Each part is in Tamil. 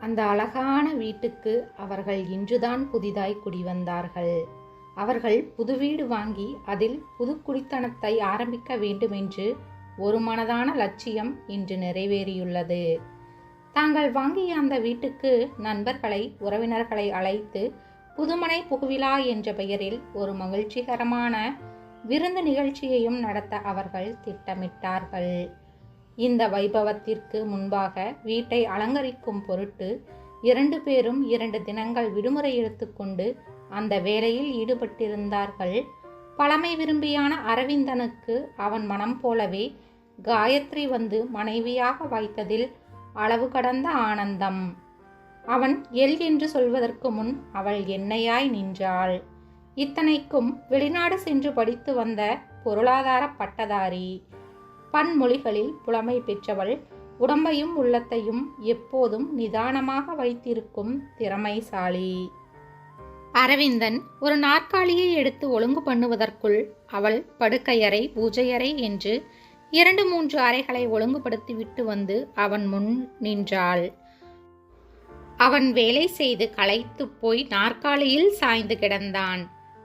அந்த அழகான வீட்டுக்கு அவர்கள் இன்றுதான் புதிதாய் குடிவந்தார்கள். அவர்கள் புது வீடு வாங்கி அதில் புது குடித்தனத்தை ஆரம்பிக்க வேண்டுமென்று ஒரு மனதான லட்சியம் இன்று நிறைவேறியுள்ளது. தாங்கள் வாங்கிய அந்த வீட்டுக்கு நண்பர்களை உறவினர்களை அழைத்து புதுமனை புகுவிழா என்ற பெயரில் ஒரு மகிழ்ச்சிகரமான விருந்து நிகழ்ச்சியையும் நடத்த அவர்கள் திட்டமிட்டார்கள். இந்த வைபவத்திற்கு முன்பாக வீட்டை அலங்கரிக்கும் பொருட்டு இரண்டு பேரும் இரண்டு தினங்கள் விடுமுறை எடுத்துக்கொண்டு அந்த வேலையில் ஈடுபட்டிருந்தார்கள். பழமை விரும்பியான அரவிந்தனுக்கு அவன் மனம் போலவே காயத்ரி வந்து மனைவியாக வாய்த்ததில் அளவு கடந்த ஆனந்தம். அவன் எல் என்று சொல்வதற்கு முன் அவள் என்னையாய் நின்றாள். இத்தனைக்கும் வெளிநாடு சென்று படித்து வந்த பொருளாதார பட்டதாரி. பன்மொழிகளில் புலமை பெற்றவள் உடம்பையும் உள்ளத்தையும் எப்போதும் நிதானமாக வைத்திருக்கும் திறமைசாலி. அரவிந்தன் ஒரு நாற்காலியை எடுத்து ஒழுங்கு பண்ணுவதற்குள் அவள் படுக்கையறை பூஜையறை என்று இரண்டு மூன்று அறைகளை ஒழுங்குபடுத்தி விட்டு வந்து அவன் முன் நின்றாள். அவன் வேலை செய்து களைத்து போய் நாற்காலியில் சாய்ந்து கிடந்தான்.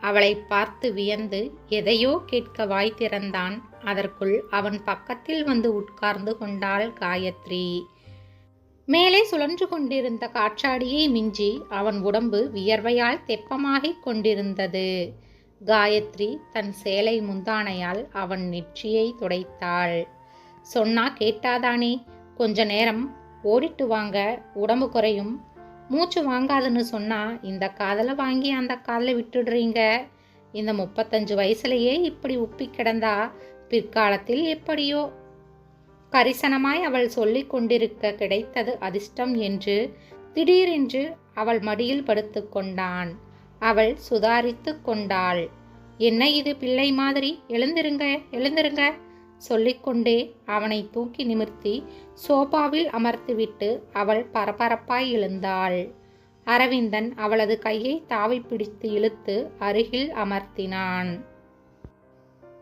அவளை பார்த்து வியந்து எதையோ கேட்க வாய் திறந்தான். அதற்குள் அவன் பக்கத்தில் வந்து உட்கார்ந்து கொண்டாள் காயத்ரி. மேலே சுழன்று கொண்டிருந்த காற்றாடியை மிஞ்சி அவன் உடம்பு வியர்வையால் தெப்பமாகிக் கொண்டிருந்தது. காயத்ரி தன் சேலை முந்தானையால் அவன் நெற்றியை துடைத்தாள். சொன்னா கேட்டாதானே கொஞ்ச நேரம் ஓடிட்டு வாங்க உடம்பு குறையும். மூச்சு வாங்காதுன்னு சொன்னா இந்த காதலை வாங்கி அந்த காதலை விட்டுடுறீங்க. இந்த முப்பத்தஞ்சு வயசுலயே இப்படி உப்பி கிடந்தா பிற்காலத்தில் எப்படியோ கரிசனமாய் அவள் சொல்லிக் கொண்டிருக்க கிடைத்தது அதிர்ஷ்டம் என்று திடீரென்று அவள் மடியில் படுத்து கொண்டான். அவள் சுதாரித்து கொண்டாள். என்ன இது பிள்ளை மாதிரி? எழுந்திருங்க எழுந்திருங்க சொல்லிக்கொண்டே அவனை தூக்கி நிமிர்த்தி சோபாவில் அமர்த்திவிட்டு அவள் பரபரப்பாய் எழுந்தாள். அரவிந்தன் அவளது கையை தாவி பிடித்து இழுத்து அருகில் அமர்த்தினான்.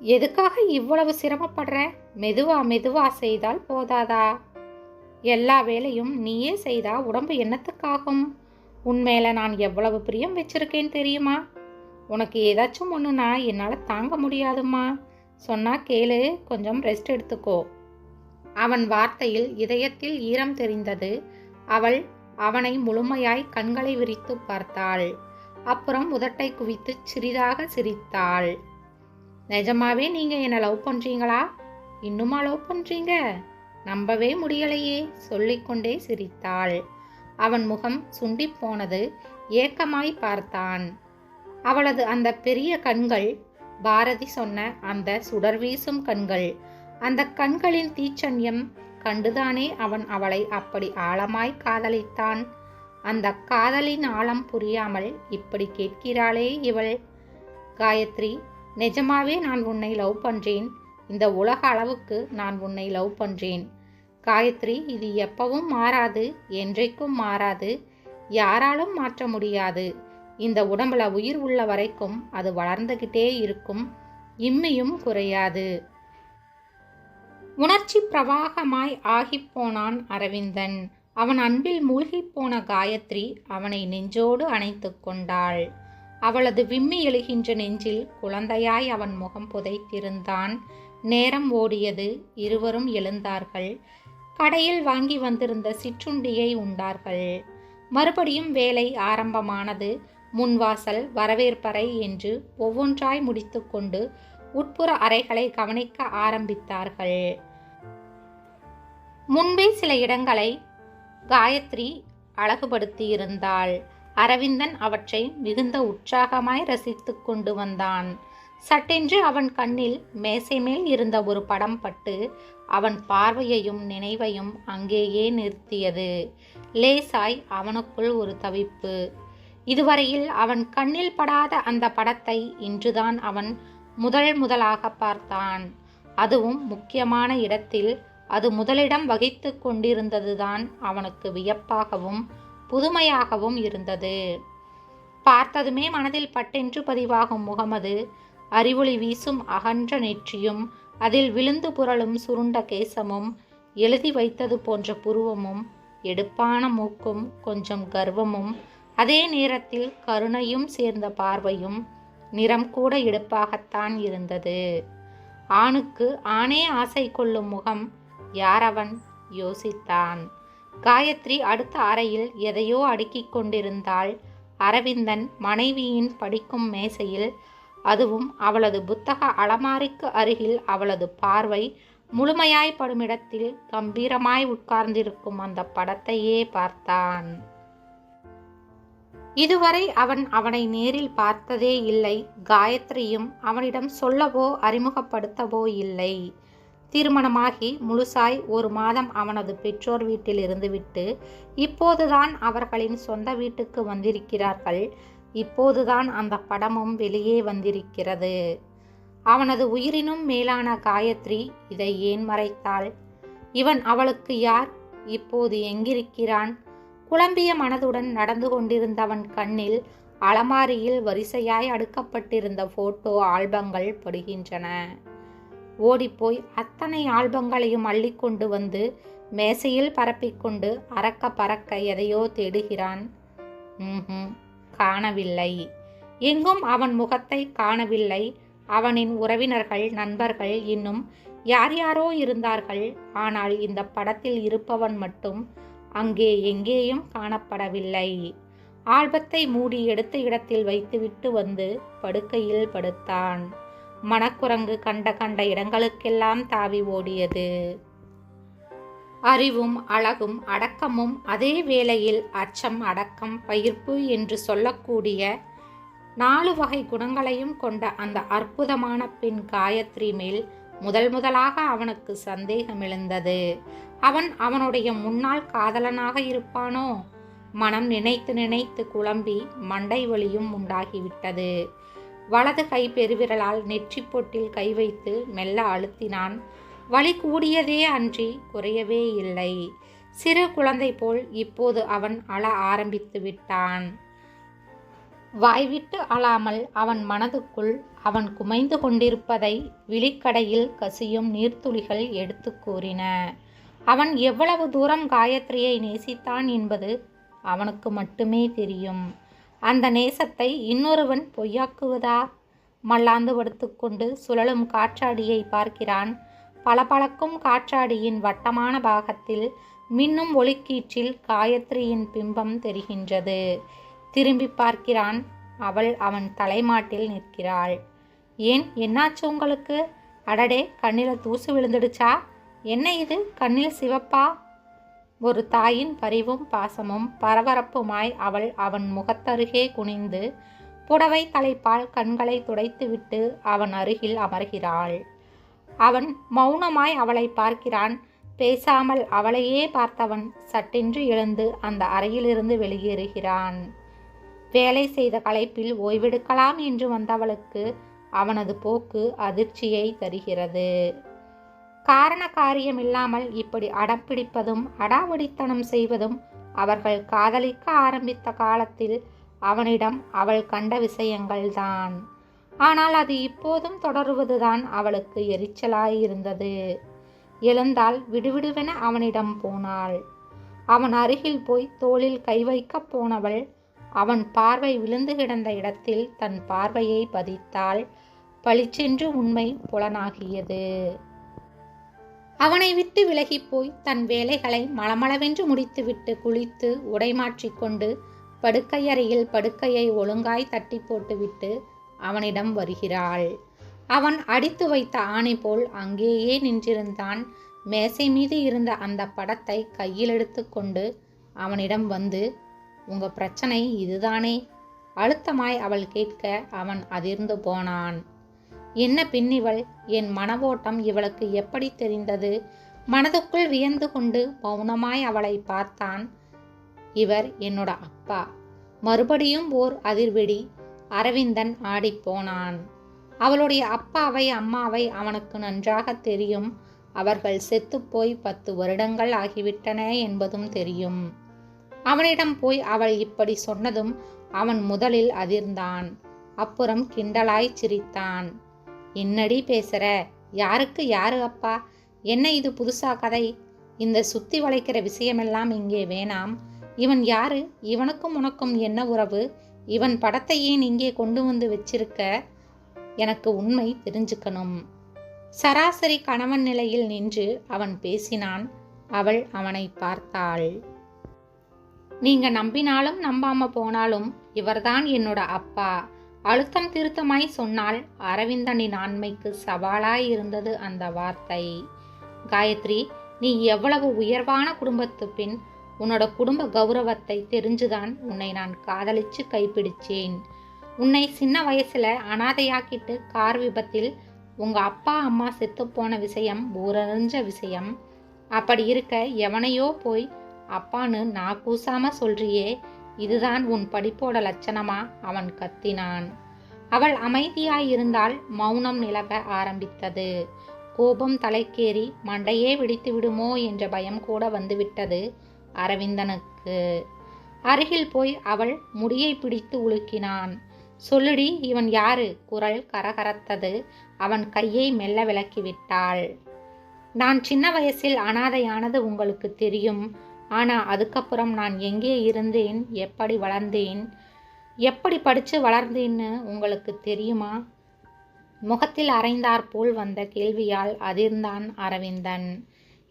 எதுக்காக இவ்வளவு சிரமப்படுற? மெதுவா மெதுவா செய்தால் போதாதா? எல்லா வேலையும் நீயே செய்தா உடம்பு என்னத்துக்காகும்? உன் மேலே நான் எவ்வளவு பிரியம் வச்சிருக்கேன் தெரியுமா? உனக்கு ஏதாச்சும் ஒன்றுனா என்னால் தாங்க முடியாதும்மா. சொன்னா கேளு கொஞ்சம் ரெஸ்ட் எடுத்துக்கோ. அவன் வார்த்தையில் இதயத்தில் ஈரம் தெரிந்தது. அவள் அவனை முழுமையாய் கண்களை விரித்து பார்த்தாள். அப்புறம் உதட்டை குவித்து சிறிதாக சிரித்தாள். நிஜமாவே நீங்க என்ன லவ் பண்றீங்களா? இன்னுமா லவ் பண்றீங்க? நம்பவே முடியலையே சொல்லிக்கொண்டே சிரித்தாள். அவன் முகம் சுண்டி போனது ஏக்கமாய் பார்த்தான். அவளது அந்த பெரிய கண்கள் பாரதி சொன்ன அந்த சுடர் வீசும் கண்கள் அந்த கண்களின் தீச்சன்யம் கண்டுதானே அவன் அவளை அப்படி ஆழமாய் காதலித்தான். அந்த காதலின் ஆழம் புரியாமல் இப்படி கேட்கிறாளே இவள். காயத்ரி நிஜமாவே நான் உன்னை லவ் பண்ணுறேன் இந்த உலக அளவுக்கு நான் உன்னை லவ் பண்ணுறேன் காயத்ரி இது எப்பவும் மாறாது என்றைக்கும் மாறாது. யாராலும் மாற்ற முடியாது. இந்த உடம்புல உயிர் உள்ள வரைக்கும் அது வளர்ந்துகிட்டே இருக்கும். இம்மையும் குறையாது. உணர்ச்சி பிரவாகமாய் ஆகிப்போனான் அரவிந்தன். அவன் அன்பில் மூழ்கிப் போன காயத்ரி அவனை நெஞ்சோடு அணைத்து கொண்டாள். அவளது விம்மி எழுகின்ற நெஞ்சில் குழந்தையாய் அவன் முகம் புதைத்திருந்தான். நேரம் ஓடியது. இருவரும் எழுந்தார்கள். கடையில் வாங்கி வந்திருந்த சிற்றுண்டியை உண்டார்கள். மறுபடியும் வேலை ஆரம்பமானது. முன்வாசல் வரவேற்பறை என்று ஒவ்வொன்றாய் முடித்துக்கொண்டு உட்புற அறைகளை கவனிக்க ஆரம்பித்தார்கள். முன்பே சில இடங்களை காயத்ரி அழகுபடுத்தியிருந்தாள். அரவிந்தன் அவற்றை மிகுந்த உற்சாகமாய் ரசித்து கொண்டு வந்தான். சட்டென்று அவன் கண்ணில் மேசை மேல் இருந்த ஒரு படம் பட்டு அவன் பார்வையையும் நினைவையும் அங்கேயே நிறுத்தியது. லேசாய் அவனுக்குள் ஒரு தவிப்பு. இதுவரையில் அவன் கண்ணில் படாத அந்த படத்தை இன்றுதான் அவன் முதல் முதலாக பார்த்தான். அதுவும் முக்கியமான இடத்தில் அது முதலிடம் வகித்து கொண்டிருந்ததுதான் அவனுக்கு வியப்பாகவும் புதுமையாகவும் இருந்தது. பார்த்ததுமே மனதில் பட்டென்று பதிவாகும் முகமது. அறிவொளி வீசும் அகன்ற நெற்றியும் அதில் விழுந்து புரளும் சுருண்ட கேசமும் எழுதி வைத்தது போன்ற புருவமும் எடுப்பான மூக்கும் கொஞ்சம் கர்வமும் அதே நேரத்தில் கருணையும் சேர்ந்த பார்வையும் நிறம் கூட எடுப்பாகத்தான் இருந்தது. ஆணுக்கு ஆணே ஆசை கொள்ளும் முகம் யாரவன் யோசித்தான். காயத்ரி அடுத்த அறையில் எதையோ அடுக்கிக் கொண்டிருந்தாள். அரவிந்தன் மனைவியின் படிக்கும் மேசையில் அதுவும் அவளது புத்தக அலமாரிக்கு அருகில் அவளது பார்வை முழுமையாய் படுமிடத்தில் கம்பீரமாய் உட்கார்ந்திருக்கும் அந்த படத்தையே பார்த்தான். இதுவரை அவன் அவனை நேரில் பார்த்ததே இல்லை. காயத்ரியும் அவனிடம் சொல்லவோ அறிமுகப்படுத்தவோ இல்லை. திருமணமாகி முழுசாய் ஒரு மாதம் அவனது பெற்றோர் வீட்டில் இருந்துவிட்டு இப்போதுதான் அவர்களின் சொந்த வீட்டுக்கு வந்திருக்கிறார்கள். இப்போதுதான் அந்த படமும் வெளியே வந்திருக்கிறது. அவனது உயிரினும் மேலான காயத்ரி இதை ஏன் மறைத்தாள்? இவன் அவளுக்கு யார்? இப்போது எங்கிருக்கிறான்? குழம்பிய மனதுடன் நடந்து கொண்டிருந்தவன் கண்ணில் அலமாரியில் வரிசையாய் அடுக்கப்பட்டிருந்த போட்டோ ஆல்பங்கள் படுகின்றன. ஓடிப்போய் அத்தனை ஆல்பங்களையும் அள்ளிக்கொண்டு வந்து மேசையில் பரப்பிக்கொண்டு அறக்க பறக்க எதையோ தேடுகிறான். காணவில்லை. எங்கும் அவன் முகத்தை காணவில்லை. அவனின் உறவினர்கள் நண்பர்கள் இன்னும் யார் யாரோ இருந்தார்கள். ஆனால் இந்த படத்தில் இருப்பவன் மட்டும் அங்கே எங்கேயும் காணப்படவில்லை. ஆல்பத்தை மூடி எடுத்த இடத்தில் வைத்துவிட்டு வந்து படுக்கையில் படுத்தான். மணக்குரங்கு கண்ட கண்ட இடங்களுக்கெல்லாம் தாவி ஓடியது. அறிவும் அழகும் அடக்கமும் அதே வேளையில் அச்சம் அடக்கம் பயிர்ப்பு என்று சொல்லக்கூடிய நாலு வகை குணங்களையும் கொண்ட அந்த அற்புதமான பெண் காயத்ரி மேல் முதல் முதலாக அவனுக்கு சந்தேகம் எழுந்தது அவன் அவனுடைய முன்னாள் காதலனாக இருப்பானோ? மனம் நினைத்து நினைத்து குழம்பி மண்டை வலியும் உண்டாகிவிட்டது. வலது கை பெருவிரலால் நெற்றி பொட்டில் கை வைத்து மெல்ல அழுத்தினான். வலி கூடியதே அன்றி குறையவே இல்லை. சிறு குழந்தை போல் இப்போது அவன் அழ ஆரம்பித்து விட்டான். வாய்விட்டு அழாமல் அவன் மனதுக்குள் அவன் குமைந்து கொண்டிருப்பதை விழிக்கடையில் கசியும் நீர்த்துளிகள் எடுத்து கூறின. அவன் எவ்வளவு தூரம் காயத்ரியை நேசித்தான் என்பது அவனுக்கு மட்டுமே தெரியும். அந்த நேசத்தை இன்னொருவன் பொய்யாக்குவதா? மல்லாந்து படுத்துக்கொண்டு சுழலும் காற்றாடியை பார்க்கிறான். பளபளக்கும் காற்றாடியின் வட்டமான பாகத்தில் மின்னும் ஒளிக்கீற்றில் காயத்ரியின் பிம்பம் தெரிகின்றது. திரும்பி பார்க்கிறான். அவள் அவன் தலைமாட்டில் நிற்கிறாள். ஏன்? என்னாச்சு உங்களுக்கு? அடடே கண்ணில் தூசு விழுந்துடுச்சா? என்ன இது? கண்ணில் சிவப்பா? ஒரு தாயின் பரிவும் பாசமும் பரபரப்புமாய் அவள் அவன் முகத்தருகே குனிந்து புடவை தலைப்பால் கண்களை துடைத்துவிட்டு அவன் அருகில் அமர்கிறாள். அவன் மௌனமாய் அவளை பார்க்கிறான். பேசாமல் அவளையே பார்த்தவன் சட்டென்று எழுந்து அந்த அறையிலிருந்து வெளியேறுகிறான். வேலை செய்த களைப்பில் ஓய்வெடுக்கலாம் என்று வந்தவளுக்கு அவனது போக்கு அதிர்ச்சியை தருகிறது. காரண காரியமில்லாமல் இப்படி அடம்பிடிப்பதும் அடாவடித்தனம் செய்வதும் அவர்கள் காதலிக்க ஆரம்பித்த காலத்தில் அவனிடம் அவள் கண்ட விஷயங்கள்தான். ஆனால் அது இப்போதும் தொடருவதுதான் அவளுக்கு எரிச்சலாயிருந்தது. எழுந்தால் விடுவிடுவென அவனிடம் போனாள். அவன் அருகில் போய் தோளில் கை வைக்கப் போனவள் அவன் பார்வை விழுந்து கிடந்த இடத்தில் தன் பார்வையை பதித்தாள். பளிச்சென்று உண்மை புலனாகியது. அவனை விட்டு விலகிப் போய் தன் வேலைகளை மளமளவென்று முடித்துவிட்டு குளித்து உடை மாற்றிக்கொண்டு படுக்கையறையில் படுக்கையை ஒழுங்காய் தட்டி போட்டுவிட்டு அவனிடம் வருகிறாள். அவன் அடித்து வைத்த ஆணை போல் அங்கேயே நின்றிருந்தான். மேசை மீது இருந்த அந்த படத்தை கையில் எடுத்துக்கொண்டு அவனிடம் வந்து உங்க பிரச்சனை இதுதானே? அழுத்தமாய் அவள் கேட்க அவன் அதிர்ந்து போனான். என்ன பின்னிவள்? என் மனவோட்டம் இவளுக்கு எப்படி தெரிந்தது? மனதுக்குள் வியந்து கொண்டு மௌனமாய் அவளை பார்த்தான். இவர் என்னோட அப்பா. மறுபடியும் ஓர் அதிர்வெடி. அரவிந்தன் ஆடிப்போனான் அவளுடைய அப்பாவை அம்மாவை அவனுக்கு நன்றாக தெரியும். அவர்கள் செத்துப்போய் பத்து வருடங்கள் ஆகிவிட்டன என்பதும் தெரியும். அவனிடம் போய் அவள் இப்படி சொன்னதும் அவன் முதலில் அதிர்ந்தான். அப்புறம் கிண்டலாய் சிரித்தான். என்னடி பேசுற? யாருக்கு யாரு அப்பா? என்ன இது புதுசா கதை? இந்த சுத்தி வளைக்கிற விஷயமெல்லாம் இங்கே வேணாம். இவன் யாரு? இவனுக்கும் உனக்கும் என்ன உறவு? இவன் படத்தை ஏன் இங்கே கொண்டு வந்து வச்சிருக்க? எனக்கு உண்மை தெரிஞ்சுக்கணும். சராசரி கணவன் நிலையில் நின்று அவன் பேசினான். அவள் அவனை பார்த்தாள். நீங்க நம்பினாலும் நம்பாம போனாலும் இவர்தான் என்னோட அப்பா. அழுத்தம் திருத்தமாய் சொன்னால் அரவிந்தனின் ஆண்மைக்கு சவாலாய் இருந்தது அந்த வார்த்தை. காயத்ரி நீ எவ்வளவு உயர்வான குடும்பத்து பின் உன்னோட குடும்ப கௌரவத்தை தெரிஞ்சுதான் உன்னை நான் காதலிச்சு கைப்பிடிச்சேன். உன்னை சின்ன வயசுல அனாதையாக்கிட்டு கார் விபத்தில் உங்க அப்பா அம்மா செத்து போன விஷயம் ஊரறிஞ்ச விஷயம். அப்படி இருக்க எவனையோ போய் அப்பான்னு நான் கூசாம சொல்றியே இதுதான் உன் படிப்போட லட்சணமா? அவன் கத்தினான். அவள் அமைதியாயிருந்தால் மௌனம் நிலவ ஆரம்பித்தது. கோபம் தலைக்கேறி மண்டையே வெடித்து விடுமோ என்ற பயம் கூட வந்துவிட்டது அரவிந்தனுக்கு. அருகில் போய் அவள் முடியை பிடித்து உலுக்கினான். சொல்லுடி இவன் யாரு? குரல் கரகரத்தது. அவன் கையை மெல்ல விலக்கிவிட்டாள். நான் சின்ன வயசில் அனாதையானது உங்களுக்கு தெரியும். ஆனால் அதுக்கப்புறம் நான் எங்கே இருந்தேன்? எப்படி வளர்ந்தேன்? எப்படி படித்து வளர்ந்தேன்னு உங்களுக்கு தெரியுமா? முகத்தில் அரைந்தாற்போல் வந்த கேள்வியால் அதிர்ந்தான் அரவிந்தன்.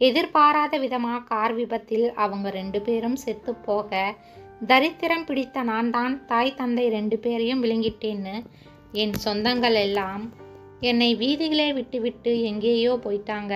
எதிர்பாராத விதமாக கார் விபத்தில் அவங்க ரெண்டு பேரும் செத்து போக தரித்திரம் பிடித்த நான் தான் தாய் தந்தை ரெண்டு பேரையும் விழுங்கிட்டேன்னு என் சொந்தங்கள் எல்லாம் என்னை வீதிகளே விட்டுவிட்டு எங்கேயோ போயிட்டாங்க.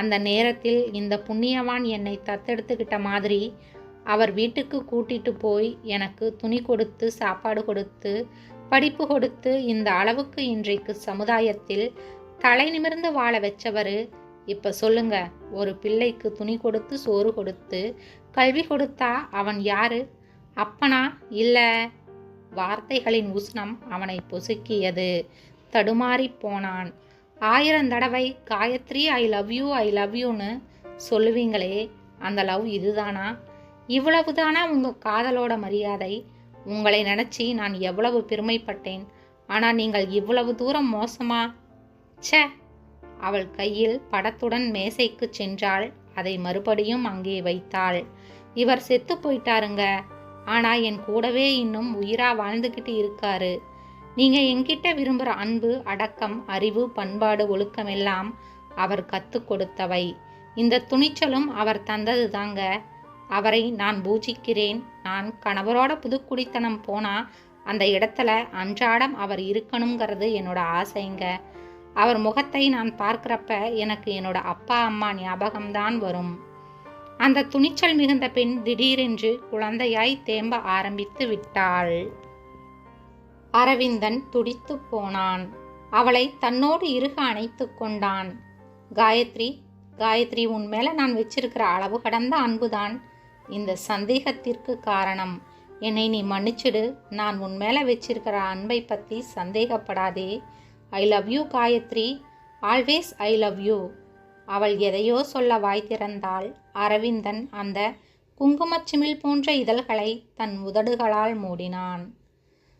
அந்த நேரத்தில் இந்த புண்ணியவான் என்னை தத்தெடுத்துக்கிட்ட மாதிரி அவர் வீட்டுக்கு கூட்டிட்டு போய் எனக்கு துணி கொடுத்து சாப்பாடு கொடுத்து படிப்பு கொடுத்து இந்த அளவுக்கு இன்றைக்கு சமுதாயத்தில் தலை நிமிர்ந்து வாழ வச்சவர். இப்போ சொல்லுங்க ஒரு பிள்ளைக்கு துணி கொடுத்து சோறு கொடுத்து கல்வி கொடுத்தா அவன் யாரு? அப்பனா இல்லை வார்த்தைகளின் உஷ்ணம் அவனை பொசுக்கியது. தடுமாறி போனான். ஆயிரம் தடவை Gayatri I love you I love யூன்னு சொல்லுவீங்களே அந்த லவ் இதுதானா? இவ்வளவுதானா உங்கள் காதலோட மரியாதை? உங்களை நினச்சி நான் எவ்வளவு பெருமைப்பட்டேன். ஆனால் நீங்கள் இவ்வளவு தூரம் மோசமா? ச்சே! அவள் கையில் படத்துடன் மேசைக்கு சென்றாள். அதை மறுபடியும் அங்கே வைத்தாள். இவர் செத்து போயிட்டாருங்க. ஆனால் என் கூடவே இன்னும் உயிரா வாழ்ந்துக்கிட்டு இருக்காரு. நீங்கள் என்கிட்ட விரும்புகிற அன்பு அடக்கம் அறிவு பண்பாடு ஒழுக்கம் எல்லாம் அவர் கற்றுக் கொடுத்தவை. இந்த துணிச்சலும் அவர் தந்தது தாங்க அவரை நான் பூஜிக்கிறேன். நான் கணவரோட புதுக்குடித்தனம் போனால் அந்த இடத்துல அன்றாடம் அவர் இருக்கணுங்கிறது என்னோட ஆசைங்க. அவர் முகத்தை நான் பார்க்குறப்ப எனக்கு என்னோட அப்பா அம்மா ஞாபகம்தான் வரும். அந்த துணிச்சல் மிகுந்த பெண் திடீரென்று குழந்தையாய் தேம்ப ஆரம்பித்து விட்டாள். அரவிந்தன் துடித்து போனான். அவளை தன்னோடு இறுக அணைத்து கொண்டான். காயத்ரி காயத்ரி உன் மேல நான் வச்சிருக்கிற அளவு கடந்த அன்புதான். இந்த சந்தேகத்திற்கு காரணம். என்னை நீ மன்னிச்சிடு. நான் உன் மேல வச்சிருக்கிற அன்பை பற்றி சந்தேகப்படாதே. I love you Gayatri. Always I love you அவள் எதையோ சொல்ல வாய் திறந்தால் அரவிந்தன் அந்த குங்குமச்சிமிழ் போன்ற இதழ்களை தன் உதடுகளால் மூடினான்.